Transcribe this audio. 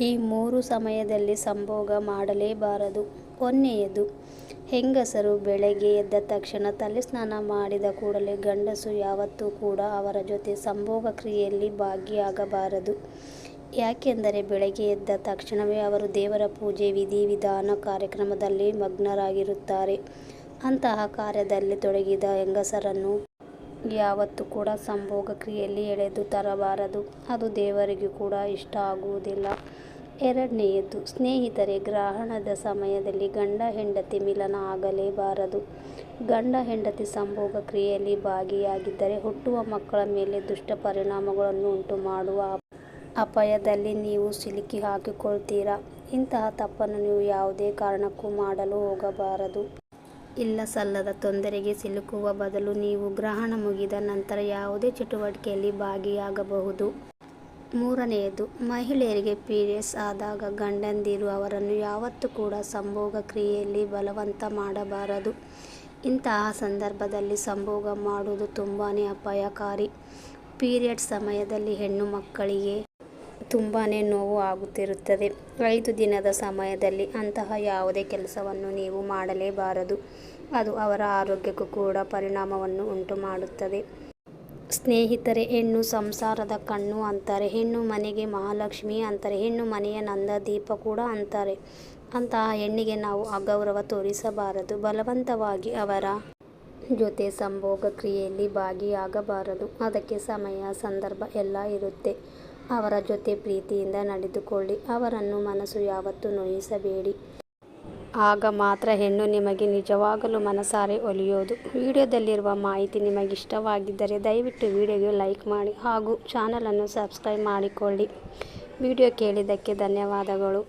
ಈ ಮೂರು ಸಮಯದಲ್ಲಿ ಸಂಭೋಗ ಮಾಡಲೇಬಾರದು. ಕೊನೆಯದು ಹೆಂಗಸರು ಬೆಳಗ್ಗೆ ಎದ್ದ ತಕ್ಷಣ ತಲೆ ಸ್ನಾನ ಮಾಡಿದ ಕೂಡಲೇ ಗಂಡಸು ಯಾವತ್ತೂ ಕೂಡ ಅವರ ಜೊತೆ ಸಂಭೋಗ ಕ್ರಿಯೆಯಲ್ಲಿ ಭಾಗಿಯಾಗಬಾರದು. ಯಾಕೆಂದರೆ ಬೆಳಗ್ಗೆ ಎದ್ದ ತಕ್ಷಣವೇ ಅವರು ದೇವರ ಪೂಜೆ, ವಿಧಿ ವಿಧಾನ ಕಾರ್ಯಕ್ರಮದಲ್ಲಿ ಮಗ್ನರಾಗಿರುತ್ತಾರೆ. ಅಂತಹ ಕಾರ್ಯದಲ್ಲಿ ತೊಡಗಿದ ಹೆಂಗಸರನ್ನು ಯಾವತ್ತೂ ಕೂಡ ಸಂಭೋಗ ಕ್ರಿಯೆಯಲ್ಲಿ ಎಳೆದು ತರಬಾರದು. ಅದು ದೇವರಿಗೂ ಕೂಡ ಇಷ್ಟ ಆಗುವುದಿಲ್ಲ. ಎರಡನೆಯದು, ಸ್ನೇಹಿತರೆ ಗ್ರಹಣದ ಸಮಯದಲ್ಲಿ ಗಂಡ ಹೆಂಡತಿ ಮಿಲನ ಆಗಲೇಬಾರದು. ಗಂಡ ಹೆಂಡತಿ ಸಂಭೋಗ ಕ್ರಿಯೆಯಲ್ಲಿ ಭಾಗಿಯಾಗಿದ್ದರೆ ಹುಟ್ಟುವ ಮಕ್ಕಳ ಮೇಲೆ ದುಷ್ಟ ಪರಿಣಾಮಗಳನ್ನು ಉಂಟು ಮಾಡುವ ಅಪಾಯದಲ್ಲಿ ನೀವು ಸಿಲುಕಿ ಹಾಕಿಕೊಳ್ತೀರಾ. ಇಂತಹ ತಪ್ಪನ್ನು ನೀವು ಯಾವುದೇ ಕಾರಣಕ್ಕೂ ಮಾಡಲು ಹೋಗಬಾರದು. ಇಲ್ಲಸಲ್ಲದ ತೊಂದರೆಗೆ ಸಿಲುಕುವ ಬದಲು ನೀವು ಗ್ರಹಣ ಮುಗಿದ ನಂತರ ಯಾವುದೇ ಚಟುವಟಿಕೆಯಲ್ಲಿ ಭಾಗಿಯಾಗಬಹುದು. ಮೂರನೆಯದು, ಮಹಿಳೆಯರಿಗೆ ಪೀರಿಯಡ್ಸ್ ಆದಾಗ ಗಂಡಂದಿರು ಅವರನ್ನು ಯಾವತ್ತೂ ಕೂಡ ಸಂಭೋಗ ಕ್ರಿಯೆಯಲ್ಲಿ ಬಲವಂತ ಮಾಡಬಾರದು. ಇಂತಹ ಸಂದರ್ಭದಲ್ಲಿ ಸಂಭೋಗ ಮಾಡುವುದು ತುಂಬಾ ಅಪಾಯಕಾರಿ. ಪೀರಿಯಡ್ ಸಮಯದಲ್ಲಿ ಹೆಣ್ಣು ಮಕ್ಕಳಿಗೆ ತುಂಬಾನೇ ನೋವು ಆಗುತ್ತಿರುತ್ತದೆ. ಐದು ದಿನದ ಸಮಯದಲ್ಲಿ ಅಂತಹ ಯಾವುದೇ ಕೆಲಸವನ್ನು ನೀವು ಮಾಡಲೇಬಾರದು. ಅದು ಅವರ ಆರೋಗ್ಯಕ್ಕೂ ಕೂಡ ಪರಿಣಾಮವನ್ನು ಉಂಟು ಮಾಡುತ್ತದೆ ಸ್ನೇಹಿತರೆ ಹೆಣ್ಣು ಸಂಸಾರದ ಕಣ್ಣು ಅಂತಾರೆ. ಹೆಣ್ಣು ಮನೆಗೆ ಮಹಾಲಕ್ಷ್ಮಿ ಅಂತಾರೆ. ಹೆಣ್ಣು ಮನೆಯ ನಂದ ದೀಪ ಕೂಡ ಅಂತಾರೆ. ಅಂತಹ ಹೆಣ್ಣಿಗೆ ನಾವು ಅಗೌರವ ತೋರಿಸಬಾರದು. ಬಲವಂತವಾಗಿ ಅವರ ಜೊತೆ ಸಂಭೋಗ ಕ್ರಿಯೆಯಲ್ಲಿ ಭಾಗಿಯಾಗಬಾರದು. ಅದಕ್ಕೆ ಸಮಯ, ಸಂದರ್ಭ ಎಲ್ಲ ಇರುತ್ತೆ. ಅವರ ಜೊತೆ ಪ್ರೀತಿಯಿಂದ ನಡೆದುಕೊಳ್ಳಿ. ಅವರನ್ನು ಮನಸ್ಸು ಯಾವತ್ತೂ ನೋಯಿಸಬೇಡಿ. ಆಗ ಮಾತ್ರ ಹೆಣ್ಣು ನಿಮಗೆ ನಿಜವಾಗಲೂ ಮನಸಾರೆ ಒಲಿಯೋದು. ವಿಡಿಯೋದಲ್ಲಿರುವ ಮಾಹಿತಿ ನಿಮಗಿಷ್ಟವಾಗಿದ್ದರೆ ದಯವಿಟ್ಟು ವಿಡಿಯೋಗೆ ಲೈಕ್ ಮಾಡಿ ಹಾಗೂ ಚಾನಲನ್ನು ಸಬ್ಸ್ಕ್ರೈಬ್ ಮಾಡಿಕೊಳ್ಳಿ. ವಿಡಿಯೋ ಕೇಳಿದ್ದಕ್ಕೆ ಧನ್ಯವಾದಗಳು.